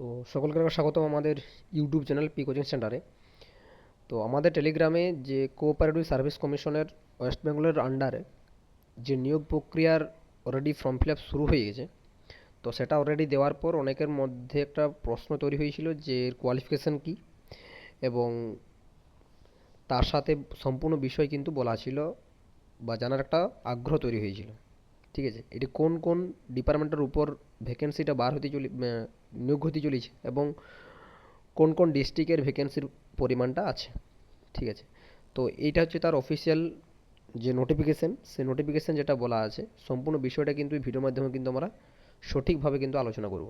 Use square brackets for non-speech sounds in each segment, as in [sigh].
তো সকলকে স্বাগতম আমাদের ইউটিউব চ্যানেল পি কোচিং সেন্টারে তো আমাদের টেলিগ্রামে যে কোঅপারেটিভ সার্ভিস কমিশনের ওয়েস্ট বেঙ্গলের আন্ডারে যে নিয়োগ প্রক্রিয়ার অলরেডি ফর্ম ফিল আপ শুরু হয়ে গেছে, তো সেটা অলরেডি দেওয়ার পর অনেকের মধ্যে একটা প্রশ্ন তৈরি হয়েছিল যে এর কোয়ালিফিকেশান কী? এবং তার সাথে সম্পূর্ণ বিষয় কিন্তু বলা ছিল বা জানার একটা আগ্রহ তৈরি হয়েছিল। ঠিক আছে? এটি কোন কোন ডিপার্টমেন্টের উপর ভ্যাকেন্সিটা বার হতে চলে নিয়োগ হতে চলেছে এবং কোন কোন ডিস্ট্রিক্টের ভ্যাকেন্সির পরিমাণটা আছে? ঠিক আছে? তো এইটা হচ্ছে তার অফিসিয়াল যে নোটিফিকেশান সেই নোটিফিকেশান যেটা বলা আছে, সম্পূর্ণ বিষয়টা কিন্তু এই ভিডিওর মাধ্যমে কিন্তু আমরা সঠিকভাবে কিন্তু আলোচনা করব।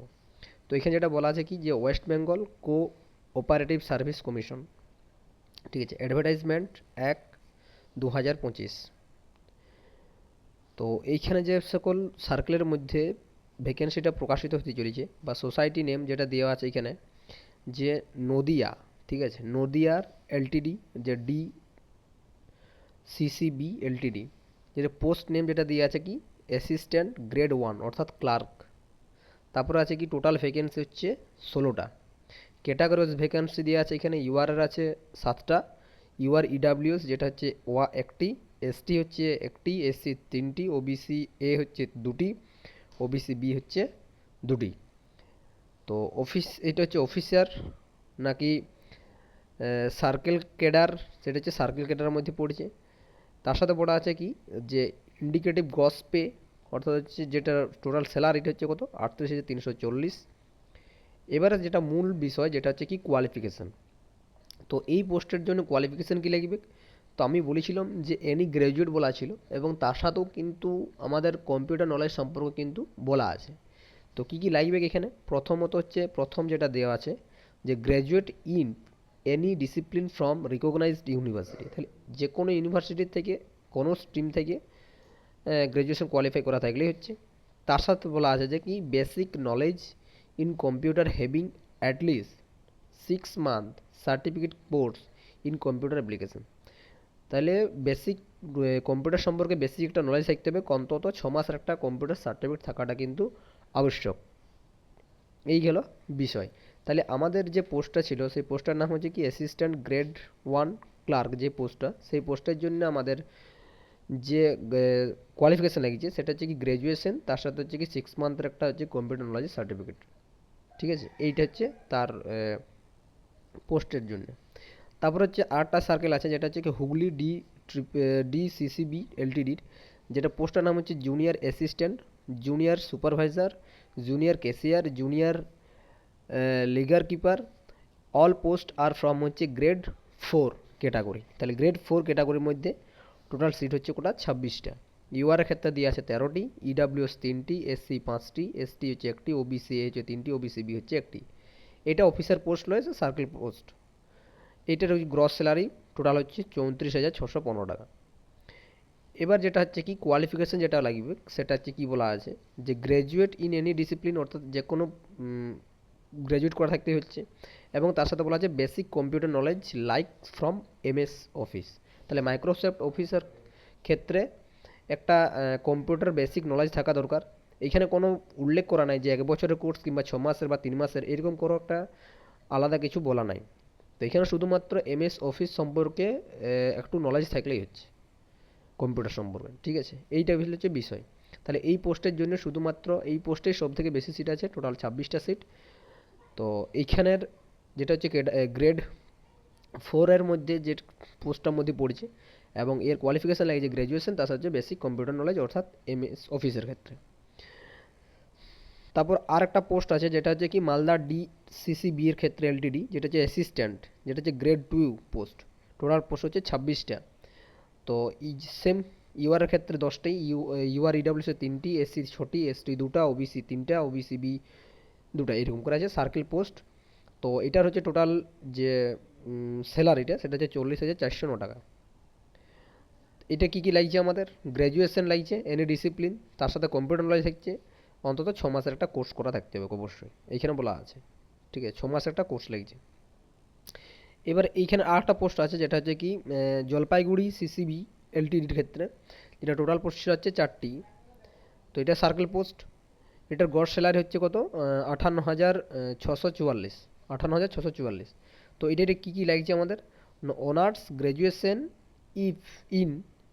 তো এখানে যেটা বলা আছে কি? যে West Bengal cooperative service commission ঠিক আছে? অ্যাডভার্টাইজমেন্ট এক দু হাজার পঁচিশ। তো এইখানে যে সকল সার্কেলের মধ্যে ভ্যাকেন্সিটা প্রকাশিত হতে চলেছে বা সোসাইটি নেম যেটা দেওয়া আছে এখানে, যে নদিয়া, ঠিক আছে? নদিয়ার এলটিডি যে ডি সিসিবি এলটিডি যেটা পোস্ট নেম যেটা দেওয়া আছে কি? অ্যাসিস্ট্যান্ট গ্রেড ওয়ান অর্থাৎ ক্লার্ক তারপরে আছে কি? টোটাল ভ্যাকেন্সি হচ্ছে ষোলোটা। ক্যাটাগরিজ ভ্যাকেন্সি দেওয়া আছে এখানে। ইউআরের আছে সাতটা। ইউআর ইডাব্লিউএস যেটা হচ্ছে ওয়া একটি এসটি হচ্ছে একটি এসসি তিনটি ওবিসি এ হচ্ছে দুটি ওবিসি বি হচ্ছে দুটি। তো অফিস এটা হচ্ছে অফিসার নাকি সার্কেল ক্যাডার সেটা হচ্ছে সার্কেল ক্যাডারের মধ্যে পড়ছে। তার সাথে পড়া আছে কি, যে ইন্ডিকেটিভ গস পে অর্থাৎ হচ্ছে যেটা টোটাল স্যালারিটা হচ্ছে কত, আটত্রিশ হাজার তিনশো চল্লিশ। এবারে যেটা মূল বিষয়, যেটা হচ্ছে কি কোয়ালিফিকেশান তো এই পোস্টের জন্য কোয়ালিফিকেশান কী লাগবে তো আমি বলেছিলাম যে এনি গ্র্যাজুয়েট বলা ছিল এবং তার সাথেও কিন্তু আমাদের কম্পিউটার নলেজ সম্পর্কে কিন্তু বলা আছে। তো কী কী লাগবে এখানে? প্রথমত হচ্ছে, প্রথম যেটা দেওয়া আছে যে graduate in any discipline from recognised university তাহলে যে কোনো ইউনিভার্সিটির থেকে, কোনো স্ট্রিম থেকে গ্র্যাজুয়েশন কোয়ালিফাই করা থাকলেই হচ্ছে। তার সাথে বলা আছে যে কি basic knowledge in computer having at least six month certificate course in computer application তাহলে বেসিক কম্পিউটার সম্পর্কে বেসিক একটা নলেজ থাকতে হবে। অন্তত ছ মাসের একটা কম্পিউটার সার্টিফিকেট থাকাটা কিন্তু আবশ্যক। এই গেল বিষয়। তাহলে আমাদের যে পোস্টটা ছিল, সেই পোস্টটার নাম হচ্ছে কি অ্যাসিস্ট্যান্ট গ্রেড ওয়ান ক্লার্ক যে পোস্টটা সেই পোস্টের জন্য আমাদের যে কোয়ালিফিকেশান লাগিয়েছে সেটা হচ্ছে কি গ্র্যাজুয়েশন তার সাথে হচ্ছে কি সিক্স মান্থের একটা হচ্ছে কম্পিউটার নলেজ সার্টিফিকেট ঠিক আছে? এইটা হচ্ছে তার পোস্টের জন্য। তারপর হচ্ছে আটটা সার্কেল আছে, যেটা হচ্ছে কি হুগলি ডি ডি সিসিবি এলটিডির যেটা পোস্টার নাম হচ্ছে junior assistant junior supervisor junior cashier junior ledger keeper all post are from হচ্ছে গ্রেড ফোর ক্যাটাগরি তাহলে গ্রেড ফোর ক্যাটাগরির মধ্যে টোটাল সিট হচ্ছে কোটা ছাব্বিশটা। ইউআর ক্ষেত্রে দিয়ে আছে তেরোটি ইডাব্লিউএস তিনটি এসসি পাঁচটি এসটি হচ্ছে একটি ওবিসি এ হচ্ছে তিনটি ওবিসি বি হচ্ছে একটি। এটা অফিসার পোস্ট রয়েছে সার্কেল পোস্ট এটার ওই গ্রস স্যালারি টোটাল হচ্ছে চৌত্রিশ হাজার ছশো পনেরো টাকা। এবার যেটা হচ্ছে কি কোয়ালিফিকেশান যেটা লাগবে, সেটা হচ্ছে কি বলা আছে যে গ্র্যাজুয়েট ইন এনি ডিসিপ্লিন অর্থাৎ যে কোনো গ্র্যাজুয়েট করা থাকতে হচ্ছে এবং তার সাথে বলা আছে basic computer knowledge like from MS office তাহলে মাইক্রোসফট অফিসের ক্ষেত্রে একটা কম্পিউটার বেসিক নলেজ থাকা দরকার। এখানে কোনো উল্লেখ করা নাই যে এক বছরের কোর্স কিংবা ছ মাসের বা তিন মাসের, এরকম কোনো একটা আলাদা কিছু বলা নাই। তো এখানে শুধুমাত্র এমএস অফিস সম্পর্কে একটু নলেজ থাকলেই হচ্ছে কম্পিউটার সম্পর্কে, ঠিক আছে? এইটা হচ্ছে বিষয়। তাহলে এই পোস্টের জন্য শুধুমাত্র এই পোস্টেই সব থেকে বেশি সিট আছে টোটাল ছাব্বিশটা সিট তো এইখানের যেটা হচ্ছে গ্রেড ফোরের মধ্যে যে পোস্টটার মধ্যে পড়ছে এবং এর কোয়ালিফিকেশান লাগে যে গ্র্যাজুয়েশন তার সাথে বেসিক কম্পিউটার নলেজ অর্থাৎ এম এস অফিসের ক্ষেত্রে। তারপর আর একটা পোস্ট আছে, যেটা হচ্ছে কি মালদা ডি সিসিবি এর ক্ষেত্রে এলটিডি, যেটা হচ্ছে অ্যাসিস্ট্যান্ট যেটা হচ্ছে grade two post total post হচ্ছে ছাব্বিশটা। তো সেম ইউআর ক্ষেত্রে দশটাই ইউ ইউআর ইডাব্লিউসি তিনটি এসসি ছটি এসটি দুটা ওবিসি তিনটা ওবিসি বি দুটা, এরকম করে আছে সার্কেল পোস্ট তো এটার হচ্ছে টোটাল যে স্যালারিটা সেটা হচ্ছে চল্লিশ হাজার চারশো ন টাকা। এটা কী কী লাগছে আমাদের? গ্র্যাজুয়েশন লাগছে এনি ডিসিপ্লিন তার সাথে কম্পিউটার নলেজ থাকছে, অন্তত ছ মাসের একটা কোর্স করা থাকতে হবে অবশ্যই, এইখানে বলা আছে। ঠিক আছে ছ মাস একটা কোর্স লাগছে। এবার এইখানে আর একটা পোস্ট আছে, যেটা হচ্ছে কি জলপাইগুড়ি সিসিবি এলটিডির ক্ষেত্রে, যেটা টোটাল পোস্ট হচ্ছে চারটি। তো এটা সার্কেল পোস্ট এটার গড় স্যালারি হচ্ছে কত? আঠান্ন হাজার ছশো চুয়াল্লিশ আঠান্ন হাজার ছশো চুয়াল্লিশ। তো এটাতে কী কী লাগছে আমাদের? Honours graduation if in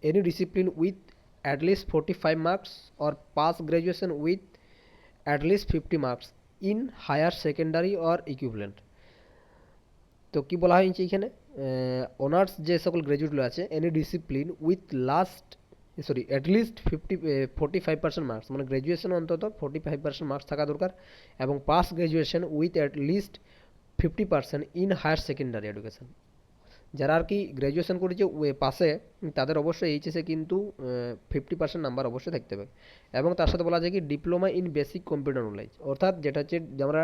any discipline with at least forty five marks or pass graduation with at least fifty marks in higher secondary or equipment তো কি বলা হয়েছে এখানে? অনার্স যে সকল গ্র্যাজুয়েটগুলো আছে any discipline with last sorry at least fifty forty five percent marks মানে গ্র্যাজুয়েশন অন্তত ফোর্টি ফাইভ পার্সেন্ট মার্কস থাকা দরকার এবং pass graduation with at least fifty percent in higher secondary education যারা আর কি গ্র্যাজুয়েশন করেছে ওয়ে পাশে, তাদের অবশ্যই এইচএসে কিন্তু ফিফটি পার্সেন্ট নাম্বার অবশ্যই থাকতে হবে। এবং তার সাথে বলা যায় কি diploma in basic computer knowledge অর্থাৎ যেটা হচ্ছে আমরা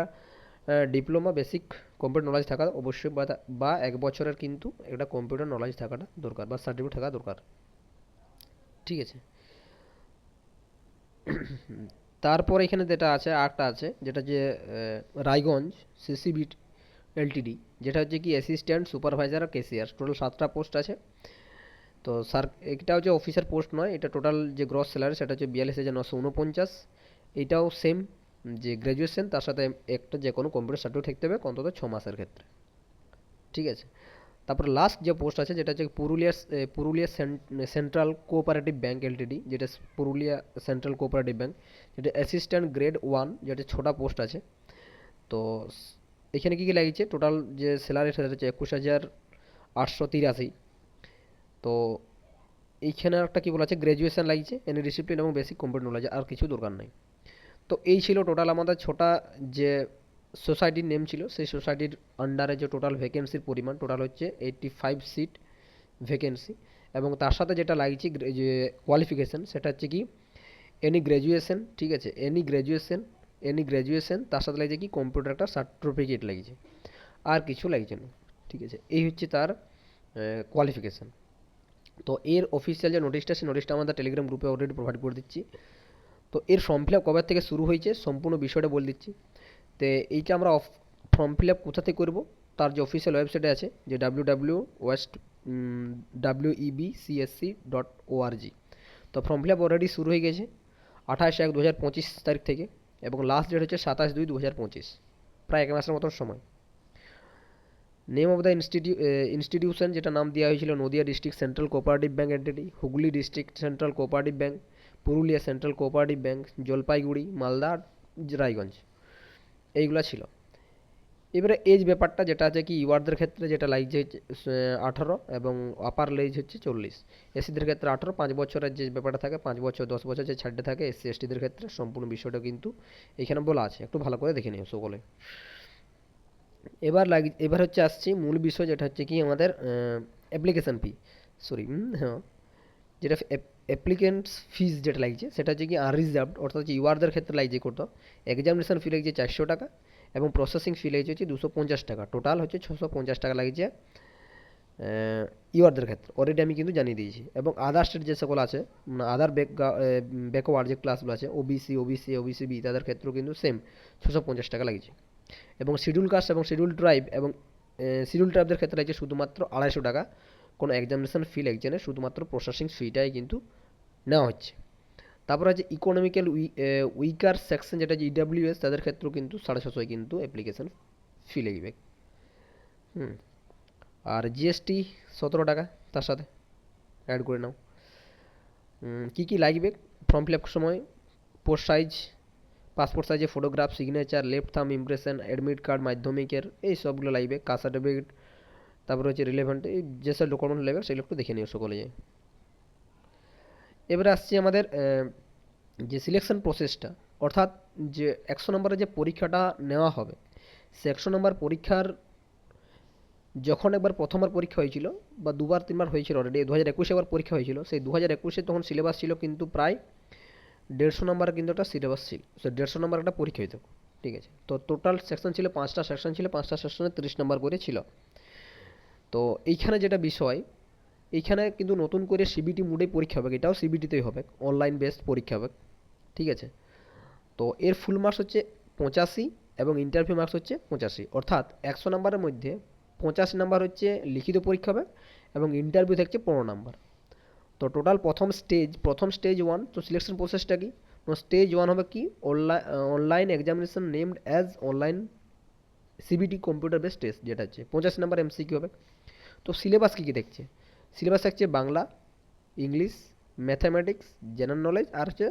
ডিপ্লোমা বেসিক কম্পিউটার নলেজ থাকা অবশ্যই বা এক বছরের কিন্তু একটা কম্পিউটার নলেজ থাকাটা দরকার বা সার্টিফিকেট থাকা দরকার। ঠিক আছে? তারপর এখানে যেটা আছে, আরেকটা আছে, যেটা যে রায়গঞ্জ সিসিবি এলটিডি, যেটা হচ্ছে কি অ্যাসিস্ট্যান্ট সুপারভাইজার আর কেসিয়ার টোটাল সাতটা পোস্ট আছে। তো স্যার এটা হচ্ছে অফিসার পোস্ট নয়, এটা টোটাল যে গ্রস স্যালারি সেটা হচ্ছে বিয়াল্লিশ হাজার নশো উনপঞ্চাশ। এটাও সেম যে গ্র্যাজুয়েশন তার সাথে একটা যে কোনো কম্পিউটার সার্টিফিকেট থাকতে হবে অন্তত ছ মাসের ক্ষেত্রে। ঠিক আছে? তারপর লাস্ট যে পোস্ট আছে, যেটা হচ্ছে Purulia Purulia central cooperative bank LTD, যেটা পুরুলিয়া সেন্ট্রাল কোঅপারেটিভ ব্যাঙ্ক যেটা অ্যাসিস্ট্যান্ট গ্রেড ওয়ান যেটা ছটা পোস্ট আছে। তো এখানে কী কী লাগিয়েছে? টোটাল যে স্যালারি সেটা হচ্ছে একুশ হাজার আটশো তিরাশি। তো এইখানে একটা কী বলা আছে গ্র্যাজুয়েশন লাগিয়েছে এনি ডিসিপ্লিন এবং বেসিক কম্পিউটার নলেজ আর কিছু দরকার নাই। তো এই ছিল টোটাল আমাদের ছটা যে সোসাইটির নেম ছিল, সেই সোসাইটির আন্ডারে যে টোটাল ভ্যাকেন্সির পরিমাণ টোটাল হচ্ছে এইটটি ফাইভ সিট ভ্যাকেন্সি এবং তার সাথে যেটা লাগছে যে কোয়ালিফিকেশান সেটা হচ্ছে কি এনি গ্র্যাজুয়েশন ঠিক আছে? এনি গ্র্যাজুয়েশন এনি গ্র্যাজুয়েশন তার সাথে লাগছে কি কম্পিউটার একটা সার্টিফিকেট লাগছে। আর কিছু লাগছে না, ঠিক আছে? এই হচ্ছে তার কোয়ালিফিকেশান তো এর অফিসিয়াল যে নোটিশটা সেই নোটিশটা আমাদের টেলিগ্রাম গ্রুপে অলরেডি প্রোভাইড করে দিচ্ছি। তো এর ফর্ম ফিল আপ কবে থেকে শুরু হয়েছে, সম্পূর্ণ বিষয়টা বলে দিচ্ছি। তো এইটা আমরা ফর্ম ফিল আপ কোথা থেকে করব, তার যে অফিসিয়াল ওয়েবসাইটে আছে, যে W W west W EB CSC dot ORG তো ফর্ম ফিল আপ অলরেডি শুরু হয়ে গেছে, আঠাশ এক দু হাজার পঁচিশ তারিখ থেকে। এবং লাস্ট ডেট হচ্ছে সাতাশ দুই দু হাজার পঁচিশ। প্রায় এক মাসের মতন সময়। Name of the institute institution যেটা নাম দেওয়া হয়েছিল Nadia district central cooperative bank entity Hooghly district central cooperative bank Purulia central cooperative bank Jalpaiguri, Malda Raiganj. এইগুলো ছিল। এবারে এজ ব্যাপারটা যেটা আছে কি ইউয়ারদের ক্ষেত্রে যেটা লাগছে আঠারো এবং আপার লেজ হচ্ছে চল্লিশ। এসিদের ক্ষেত্রে আঠারো, পাঁচ বছরের যে ব্যাপারটা থাকে, পাঁচ বছর, দশ বছর যে ছাড়টা থাকে এসসি এসটিদের ক্ষেত্রে সম্পূর্ণ বিষয়টা কিন্তু এখানে বলা আছে। একটু ভালো করে দেখে নিও সকলে। এবার লাগ, এবার হচ্ছে আসছি মূল বিষয় যেটা হচ্ছে কি আমাদের অ্যাপ্লিকেশান ফি সরি হ্যাঁ। যেটা অ্যাপ্লিকেন্টস ফিস যেটা লাগছে, সেটা হচ্ছে কি আনরিজার্ভড অর্থাৎ হচ্ছে ইউআরদের ক্ষেত্রে লাগছে কত? এক্সামিনেশন ফি লাগছে চারশো টাকা। এবং প্রসেসিং ফি লাগছে হচ্ছে দুশো পঞ্চাশ টাকা। টোটাল হচ্ছে ছশো পঞ্চাশ টাকা লাগছে ইউআরদের ক্ষেত্রে। অলরেডি আমি কিন্তু জানিয়ে দিয়েছি। এবং আদার স্টেট যে সকল আছে আদার ব্যাক ব্যাকওয়ার্ড যে ক্লাসগুলো আছে ওবিসি ওবিসি ওবিসি বি তাদের ক্ষেত্রেও কিন্তু সেম ছশো পঞ্চাশ টাকা লাগছে এবং শিডিউল কাস্ট এবং শিডিউল ট্রাইব এবং শিডিউল ট্রাইবদের ক্ষেত্রে লাগছে শুধুমাত্র আড়াইশো টাকা। কোনো এক্সামিনেশন ফি লাগছে না, শুধুমাত্র প্রসেসিং ফিটাই কিন্তু নেওয়া হচ্ছে। তারপর আছে ইকোনমিক্যাল উইকার সেকশন যেটা যে ইডাব্লিউএস তাদের ক্ষেত্রেও কিন্তু সাড়ে ছশোয় কিন্তু অ্যাপ্লিকেশান ফি লাগবে। হুম। আর জিএসটি সতেরো টাকা তার সাথে অ্যাড করে নাও। কী কী লাগবে? ফর্ম ফিল আপ সময় পোস্ট সাইজ পাসপোর্ট সাইজে photograph signature left thumb impression admit card মাধ্যমিকের, এই সবগুলো লাগবে। কাস্ট সার্টিফিকেট তারপরে হচ্ছে রিলেভেন্ট এই যেসব ডকুমেন্ট লাগবে, সেগুলো একটু দেখে নিও সকলে যায়। এবারে আসছি আমাদের যে সিলেকশন প্রসেসটা অর্থাৎ যে একশো নম্বরের যে পরীক্ষাটা নেওয়া হবে, সে একশো নম্বর পরীক্ষার যখন একবার প্রথমবার পরীক্ষা হয়েছিল বা দুবার, তিনবার হয়েছিল অলরেডি দু হাজার একুশে একবার পরীক্ষা হয়েছিল, সেই দু হাজার একুশে তখন সিলেবাস ছিল কিন্তু প্রায় দেড়শো নম্বর কিন্তু একটা সিলেবাস ছিল সে দেড়শো নম্বর একটা পরীক্ষা হইতো, ঠিক আছে? তো টোটাল সেকশন ছিল পাঁচটা সেকশন ছিল পাঁচটা সেকশনে তিরিশ নম্বর করে ছিল। তো এইখানে যেটা বিষয় এইখানে কিন্তু নতুন করে সিবিটি মুডে পরীক্ষা হবে, এটাও সিবিটিতেই হবে অনলাইন বেসড পরীক্ষা হবে, ঠিক আছে? তো এর ফুল মার্কস হচ্ছে পঁচাশি এবং ইন্টারভিউ মার্কস হচ্ছে পঁচাশি, অর্থাৎ একশো নাম্বারের মধ্যে পঁচাশি নাম্বার হচ্ছে লিখিত পরীক্ষা হবে এবং ইন্টারভিউ থাকছে পনেরো নাম্বার। তো টোটাল প্রথম স্টেজ প্রথম স্টেজ ওয়ান তো সিলেকশন প্রসেসটা কি? স্টেজ ওয়ান হবে কি? Online online examination named as online CBT computer base test যেটা হচ্ছে পঁচাশি নাম্বার এমসিকিউ হবে। তো সিলেবাস কী কী দেখছে সিলেবাস থাকছে Bangla, English, mathematics, general knowledge আর হচ্ছে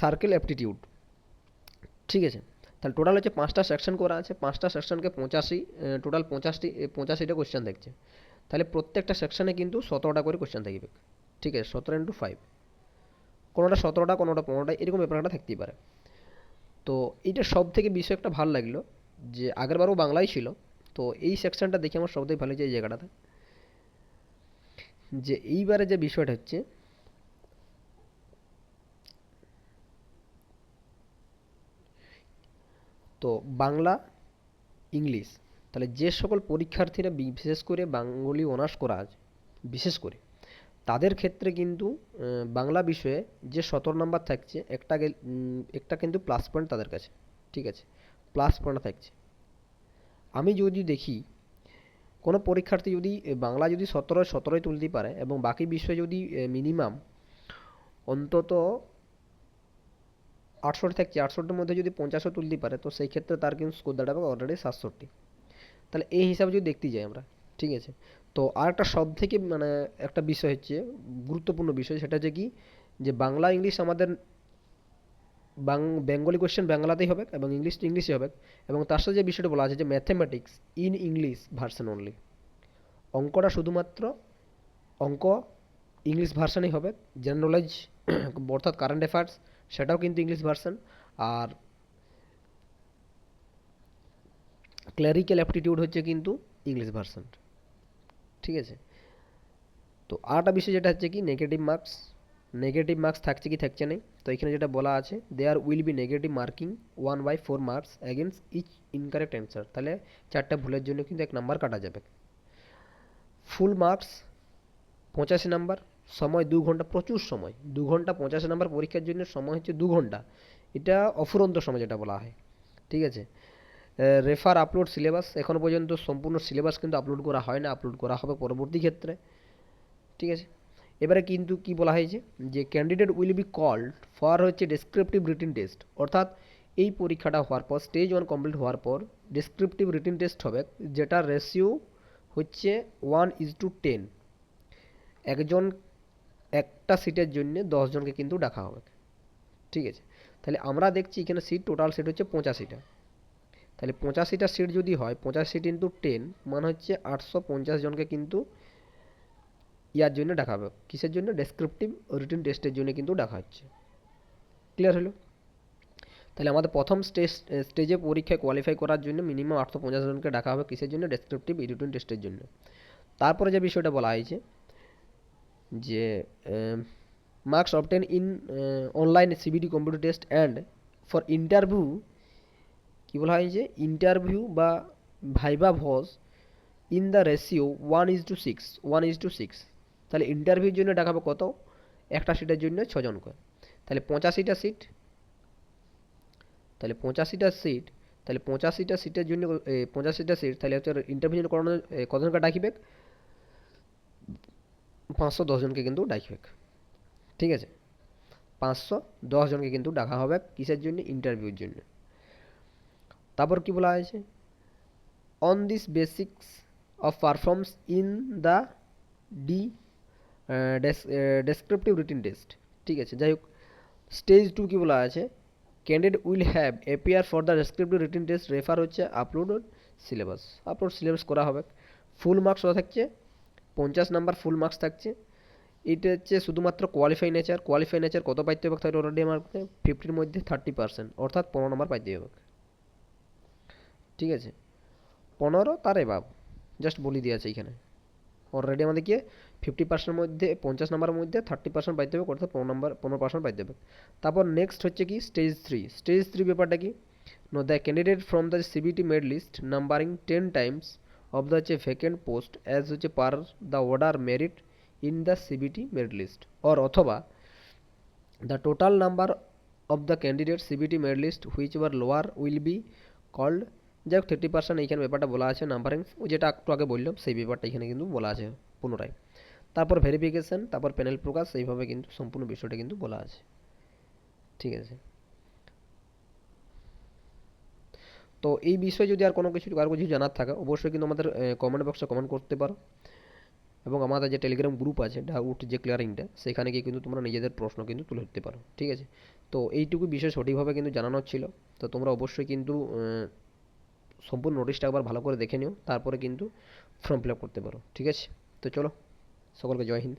সার্কেল অ্যাপটিটিউড ঠিক আছে? তাহলে টোটাল হচ্ছে পাঁচটা সেকশন করা আছে। পাঁচটা সেকশনকে পঁচাশি টোটাল পঁচাশটি পঁচাশিটা কোশ্চেন দেখছে তাহলে প্রত্যেকটা সেকশনে কিন্তু সতেরোটা করে কোশ্চেন থাকবে। ঠিক আছে? সতেরো ইন্টু ফাইভ কোনোটা সতেরোটা, কোনোটা পনেরোটা, এরকম ব্যাপারটা থাকতেই পারে। তো এইটা সব থেকে বিষয় একটা ভালো লাগল যে আগেরবারও বাংলাই ছিল। তো এই সেকশনটা দেখে আমার সবথেকে ভালো হয়েছে এই জায়গাটাতে। যে এইবারে যে বিষয়টা হচ্ছে, তো বাংলা, ইংলিশ, তাহলে যে সকল পরীক্ষার্থীরা বিশেষ করে বাঙালি অনার্স করা আছে, বিশেষ করে, তাদের ক্ষেত্রে কিন্তু বাংলা বিষয়ে যে সতেরো নাম্বার থাকছে, একটা একটা কিন্তু প্লাস পয়েন্ট তাদের কাছে, ঠিক আছে? প্লাস পয়েন্ট থাকছে। আমি যদি দেখি কোনো পরীক্ষার্থী যদি বাংলা যদি সতেরো সতেরোই তুলতে পারে এবং বাকি বিষয়ে যদি মিনিমাম অন্তত আটষট্টি থাকছে আটষট্টির মধ্যে যদি পঞ্চাশও তুলতে পারে, তো সেই ক্ষেত্রে তার কিন্তু স্কোর দাঁড়াবে অলরেডি সাতষট্টি। তাহলে এই হিসাবে যদি দেখতে যাই আমরা, ঠিক আছে? তো আর একটা সব থেকে মানে একটা বিষয় হচ্ছে, গুরুত্বপূর্ণ বিষয়, সেটা হচ্ছে কি, যে বাংলা, ইংলিশ আমাদের বাং, বেঙ্গলি কোশ্চেন বাংলাতেই হবে এবং ইংলিশ তো ইংলিশে হবে এবং তার সাথে যে বিষয়টা বলা আছে যে mathematics in English version only অঙ্কটা শুধুমাত্র অঙ্ক ইংলিশ ভার্সানই হবে জেনারেল নলেজ [coughs] অর্থাৎ কারেন্ট অ্যাফেয়ার্স সেটাও কিন্তু ইংলিশ ভার্সন আর ক্লারিক্যাল অ্যাপটিটিউড হচ্ছে কিন্তু ইংলিশ ভার্সন ঠিক আছে? তো আরেকটা বিষয় যেটা হচ্ছে কি নেগেটিভ মার্কস নেগেটিভ মার্কস থাকছে কি থাকছে না তো এখানে যেটা বলা আছে there will be negative marking one by four marks against each incorrect answer তাহলে চারটা ভুলের জন্য কিন্তু এক নাম্বার কাটা যাবে। ফুল মার্কস পঁচাশি নাম্বার সময় দু ঘণ্টা, প্রচুর সময়। দু ঘণ্টা পঁচাশি নাম্বার পরীক্ষার জন্য সময় হচ্ছে দু ঘণ্টা। এটা অফুরন্ত সময় যেটা বলা হয়। ঠিক আছে? রেফার আপলোড সিলেবাস এখনও পর্যন্ত সম্পূর্ণ সিলেবাস কিন্তু আপলোড করা হয় না আপলোড করা হবে পরবর্তী ক্ষেত্রে। ঠিক আছে? এবারে কিন্তু কি বলা হয়েছে? যে candidate will be called for হচ্ছে ডেসক্রিপটিভ রিটিন টেস্ট অর্থাৎ এই পরীক্ষাটা হওয়ার পর স্টেজ ওয়ান কমপ্লিট হওয়ার পর ডেসক্রিপটিভ রিটিন টেস্ট হবে যেটার রেশিও হচ্ছে ওয়ান ইজ টু টেন একজন একটা সিটের জন্য দশজনকে কিন্তু ডাকা হবে। ঠিক আছে? তাহলে আমরা দেখছি এখানে সিট টোটাল সিট হচ্ছে পঁচাশিটা তাহলে পঁচাশিটা সিট যদি হয় পঁচাশি সিট ইন্টু টেন মানে হচ্ছে আটশো পঞ্চাশ জনকে কিন্তু ইয়ার জন্য ডাকা হবে। কিসের জন্য? ডেসক্রিপটিভ রিটিন টেস্টের জন্য কিন্তু ডাকা হচ্ছে। ক্লিয়ার হলো? তাহলে আমাদের প্রথম স্টেজ স্টেজে পরীক্ষায় কোয়ালিফাই করার জন্য মিনিমাম আটশো পঞ্চাশ জনকে ডাকা হবে কিসের জন্য? ডেসক্রিপটিভ রিটিন টেস্টের জন্য। তারপরে যে বিষয়টা বলা হয়েছে যে marks obtain in online CBD computer test and for interview কী বলা হয়েছে ইন্টারভিউ বা viva voce in the ratio one is to six one is to six তাহলে ইন্টারভিউর জন্য দেখাবো কত? একটা সিটের জন্য ছজন করে। তাহলে পঁচাশিটা সিট তাহলে পঁচাশিটা সিট তাহলে পঁচাশিটা সিটের জন্য পঁচাশিটা সিট তাহলে হচ্ছে ইন্টারভিউ জন্য করানো কতজনকে ডাকিবে পাঁচশো দশজনকে কিন্তু ডাকবে ঠিক আছে? পাঁচশো দশজনকে কিন্তু ডাকা হবে কিসের জন্য? ইন্টারভিউর জন্য। তারপর কি বলা হয়েছে? On this basics of performs in the D descriptive written test ঠিক আছে? যাই হোক স্টেজ টু কি বলা আছে? Candidate will have appear for the descriptive written test refer হচ্ছে আপলোড সিলেবাস আপলোড সিলেবাস করা হবে। ফুল মার্কস কত থাকছে, পঞ্চাশ নাম্বার ফুল মার্কস থাকছে। এটা হচ্ছে শুধুমাত্র কোয়ালিফাই নেচার কোয়ালিফাই নেচার কত পাইতে হবে তাহলে অলরেডি আমার ফিফটির মধ্যে থার্টি পার্সেন্ট অর্থাৎ পনেরো নাম্বার পাইতে হবে। ঠিক আছে? পনেরো তার এবাব জাস্ট বলি দিয়ে আছে এখানে অলরেডি আমাদেরকে ফিফটি পার্সেন্টের মধ্যে, পঞ্চাশ নাম্বারের মধ্যে থার্টি পার্সেন্ট পাইতে হবে, অর্থাৎ পনেরো নাম্বার, পনেরো পার্সেন্ট পাইতে হবে। তারপর নেক্সট হচ্ছে কি? স্টেজ থ্রি স্টেজ থ্রি ব্যাপারটা কি? No the candidate from the CBT made list numbering ten times of the হচ্ছে ভ্যাকেন্ট পোস্ট অ্যাজ হচ্ছে per the order merit in the CBT merit list or অথবা the total number of the candidate CBT merit list which were lower will be called যাই হোক thirty percent এইখানে ব্যাপারটা বলা আছে numbering যেটা একটু আগে বললাম, সেই ব্যাপারটা এখানে কিন্তু বলা আছে পুনরায়। তারপর ভেরিফিকেশন তারপর প্যানেল প্রকাশ, এইভাবে কিন্তু সম্পূর্ণ বিষয়টা কিন্তু বলা আছে। ঠিক আছে? তো এই বিষয়ে যদি আর কোনো কিছু কারও কিছু জানার থাকে, অবশ্যই কিন্তু আমাদের কমেন্ট বক্সে কমেন্ট করতে পারো। এবং আমাদের যে টেলিগ্রাম গ্রুপ আছে ডাউট যে ক্লিয়ারিংটা সেখানে গিয়ে কিন্তু তোমরা নিজেদের প্রশ্ন কিন্তু তুলে ধরতে পারো। ঠিক আছে? তো এইটুকু বিষয় সঠিকভাবে কিন্তু জানানোর ছিল। তো তোমরা অবশ্যই কিন্তু সম্পূর্ণ নোটিশটা একবার ভালো করে দেখে নিও, তারপরে কিন্তু ফর্ম ফিল আপ করতে পারো, ঠিক আছে? তো চলো, সকলকে জয় হিন্দ।